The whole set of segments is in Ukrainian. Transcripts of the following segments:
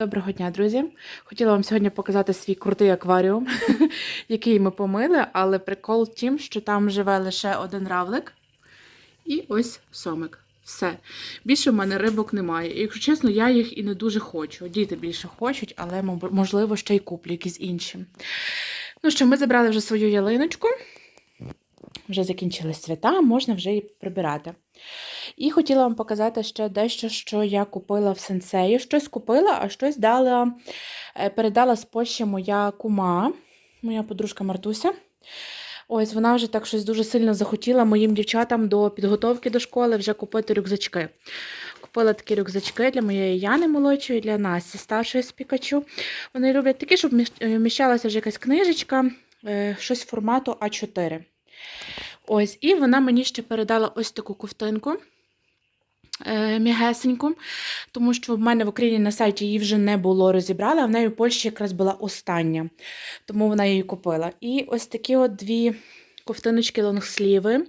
Доброго дня, друзі! Хотіла вам сьогодні показати свій крутий акваріум, який ми помили, але прикол в тім, що там живе лише один равлик і ось сомик. Все. Більше в мене рибок немає. І, якщо чесно, я їх і не дуже хочу. Діти більше хочуть, але можливо ще й куплю якісь інші. Ну що, ми забрали вже свою ялиночку. Вже закінчились свята, можна вже і прибирати. І хотіла вам показати ще дещо, що я купила в сенсеї. Щось купила, а щось дала, е, передала з Польщі моя кума, моя подружка Мартуся. Ось вона вже так щось дуже сильно захотіла моїм дівчатам до підготовки до школи вже купити рюкзачки. Купила такі рюкзачки для моєї Яни молодшої, для Насті, старшої з Пікачу. Вони люблять такі, щоб е, вміщалася вже якась книжечка, е, щось формату А4. Ось, і вона мені ще передала ось таку ковтинку м'ягесеньку, тому що в мене в Україні на сайті її вже не було розібрала, а в неї в Польщі якраз була остання, тому вона її купила. І ось такі от дві ковтиночки лонгсліви,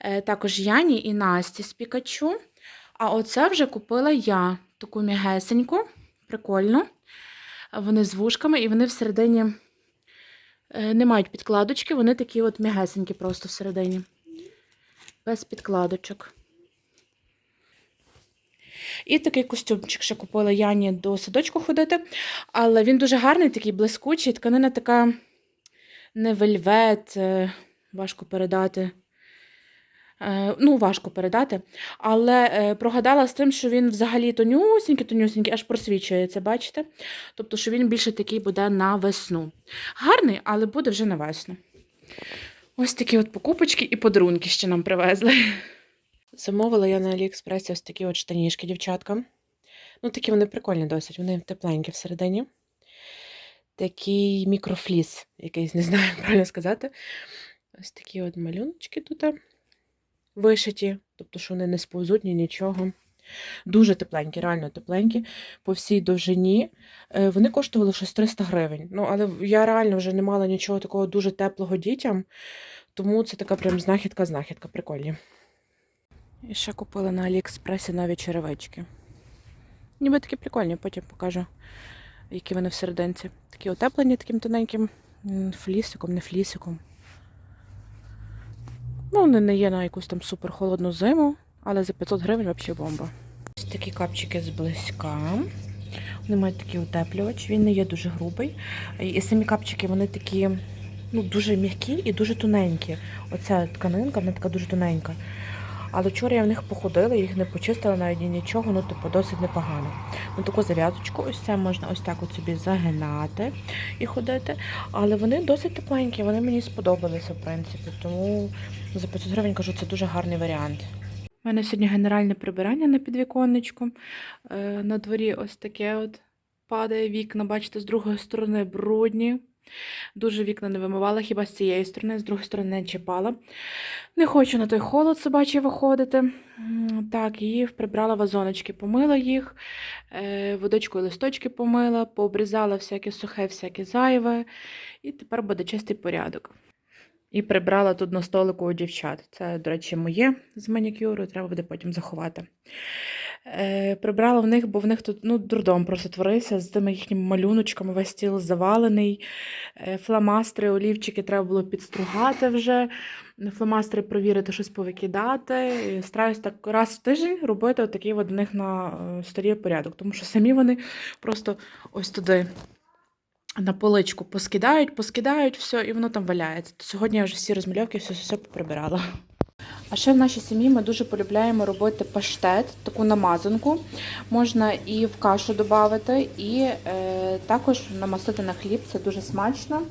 е, також Яні і Насті з Пікачу. А оце вже купила я таку м'ягесеньку, прикольно. Вони з вушками, і вони всередині е, не мають підкладочки, вони такі от м'ягесенькі просто всередині. Без підкладочок. І такий костюмчик ще купила Яні до садочку ходити. Але він дуже гарний, такий блискучий. Тканина така не вельвет, е, важко передати. Е, Ну, важко передати. Але е, прогадала з тим, що він взагалі тонюсінький, тонюсінький, аж просвічується, бачите? Тобто, що він більше такий буде на весну. Гарний, але буде вже на весну. Ось такі от покупочки і подарунки ще нам привезли. Замовила я на Аліекспресі ось такі от штанішки дівчаткам. Ну, такі вони прикольні досить, вони тепленькі всередині. Такий мікрофліс, якийсь, не знаю, правильно сказати. Ось такі от малюночки тут вишиті, тобто, що вони не сповзуть ні нічого. Дуже тепленькі, реально тепленькі по всій довжині. Е, Вони коштували щось 300 гривень. Ну, але я реально вже не мала нічого такого дуже теплого дітям, тому це така прям знахідка-знахідка, прикольні. І ще купила на Аліекспресі нові черевички. Ніби такі прикольні, потім покажу, які вони всерединці. Такі утеплені таким тоненьким флісиком, не флісиком. Ну, вони не є на якусь там супер холодну зиму, але за 500 гривень взагалі бомба. Ось такі капчики зблизька. Вони мають такий утеплювач, він не є дуже грубий. І самі капчики вони такі ну, дуже м'які і дуже тоненькі. Оця тканинка, вона така дуже тоненька. Але вчора я в них походила, їх не почистила навіть ні нічого, ну типу досить непогано. Ну таку зав'язочку, ось це можна ось так от собі загинати і ходити. Але вони досить тепленькі, вони мені сподобалися, в принципі. Тому за 500 гривень кажу, це дуже гарний варіант. У мене сьогодні генеральне прибирання на підвіконничку. Е, на дворі ось таке от падає вікна, бачите, з другої сторони брудні. Дуже вікна не вимивала, хіба з цієї сторони, з другої сторони не чіпала. Не хочу на той холод собачий виходити. Так, і прибрала вазоночки, помила їх, е, водичкою листочки помила, пообрізала всяке сухе, всяке зайве. І тепер буде чистий порядок. І прибрала тут на столику у дівчат. Це, до речі, моє з манікюру, треба буде потім заховати. Е, прибрала в них, бо в них тут ну, дурдом просто творився з тими їхніми малюночками, весь стіл завалений. Е, фломастери, олівчики треба було підстругати вже. Фломастери провірити, щось повикидати. Стараюсь так раз в тиждень робити отакий от в них на е, столі порядок, тому що самі вони просто ось туди на поличку поскидають, поскидають все, і воно там валяється. Сьогодні я вже всі розмальовки, все, все поприбирала. А ще в нашій сім'ї ми дуже полюбляємо робити паштет, таку намазанку. Можна і в кашу додати, і е, також намастити на хліб, це дуже смачно.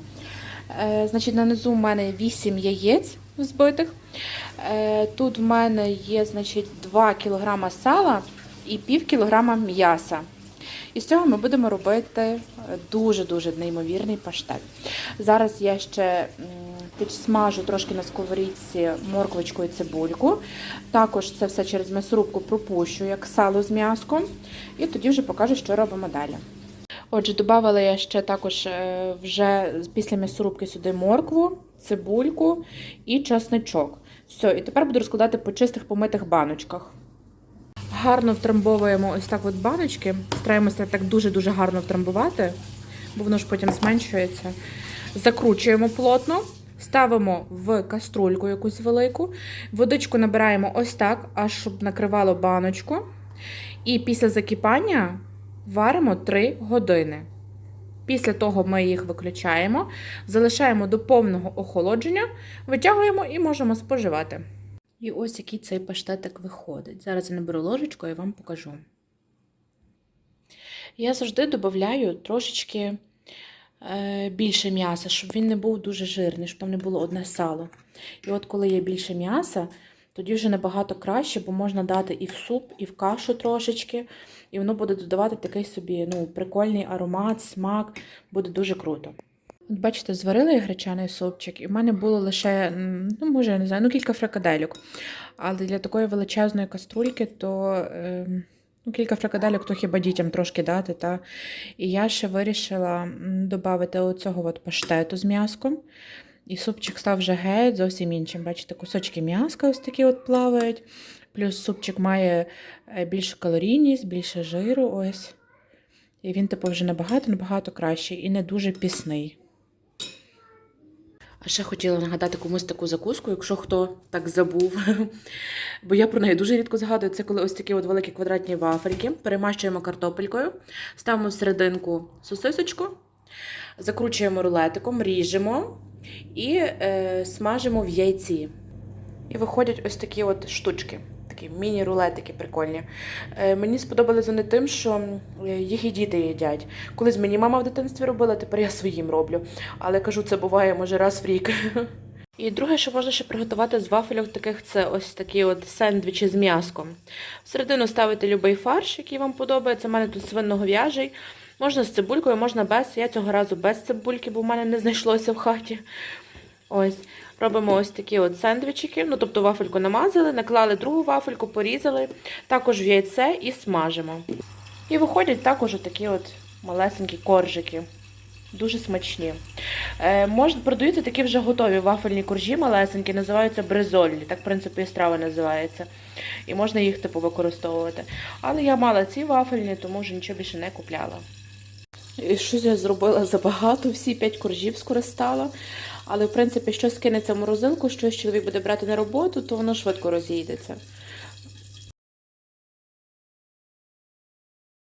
Е, значить, нанизу в мене 8 яєць збитих. Е, тут в мене є значить, 2 кг сала і пів кілограма м'яса. І з цього ми будемо робити дуже-дуже неймовірний паштет. Зараз я ще підсмажу трошки на сковорідці морквочку і цибульку. Також це все через м'ясорубку пропущу, як сало з м'яском. І тоді вже покажу, що робимо далі. Отже, додавала я ще також е, вже після м'ясорубки сюди моркву, цибульку і часничок. Все, і тепер буду розкладати по чистих помитих баночках. Гарно втрамбовуємо ось так от баночки. Стараємося так дуже-дуже гарно втрамбувати, бо воно ж потім зменшується. Закручуємо плотно, ставимо в каструльку якусь велику. Водичку набираємо ось так, аж щоб накривало баночку. І після закипання варимо 3 години. Після того ми їх виключаємо, залишаємо до повного охолодження, витягуємо і можемо споживати. І ось який цей паштетик виходить. Зараз я наберу ложечку і вам покажу. Я завжди додаю трошечки більше м'яса, щоб він не був дуже жирний, щоб там не було одне сало. І от коли є більше м'яса, тоді вже набагато краще, бо можна дати і в суп, і в кашу трошечки, і воно буде додавати такий собі ну, прикольний аромат, смак, буде дуже круто. От бачите, зварила я гречаний супчик, і в мене було лише, ну, може, я не знаю, ну, кілька фрикадельок. Але для такої величезної каструльки, то ем, ну, кілька фрикадельок, то хіба дітям трошки дати. Та? І я ще вирішила додати оцього от паштету з м'яском. І супчик став вже геть зовсім іншим. Бачите, кусочки м'яска ось такі от плавають. Плюс супчик має е, більшу калорійність, більше жиру. ось. І він, типу, вже набагато-набагато кращий і не дуже пісний. А ще хотіла нагадати комусь таку закуску, якщо хто так забув. Бо я про неї дуже рідко згадую. Це коли ось такі от великі квадратні вафельки. Перемащуємо картопелькою, ставимо в серединку сосисочку, закручуємо рулетиком, ріжемо і е, смажимо в яйці. І виходять ось такі от штучки. Такі міні-рулетики прикольні. Е, мені сподобались вони тим, що е, їх і діти їдять. Колись мені мама в дитинстві робила, тепер я своїм роблю. Але кажу, це буває може раз в рік. І друге, що можна ще приготувати з вафельок таких, це ось такі от сендвічі з м'яском. Всередину ставити любий фарш, який вам подобається. У мене тут свинно-говяжий. Можна з цибулькою, можна без. Я цього разу без цибульки, бо в мене не знайшлося в хаті. Ось. Робимо ось такі от сендвічики. Ну, тобто вафельку намазали, наклали другу вафельку, порізали, також в яйце і смажимо. І виходять також такі от малесенькі коржики. Дуже смачні. Е, можна, продаються такі вже готові вафельні коржі малесенькі, називаються бризольні. Так, в принципі, і страва називається. І можна їх типу використовувати. Але я мала ці вафельні, тому вже нічого більше не купляла. Щось я зробила забагато, всі п'ять коржів скористала. Але, в принципі, щось кинеться в морозилку, щось чоловік буде брати на роботу, то воно швидко розійдеться.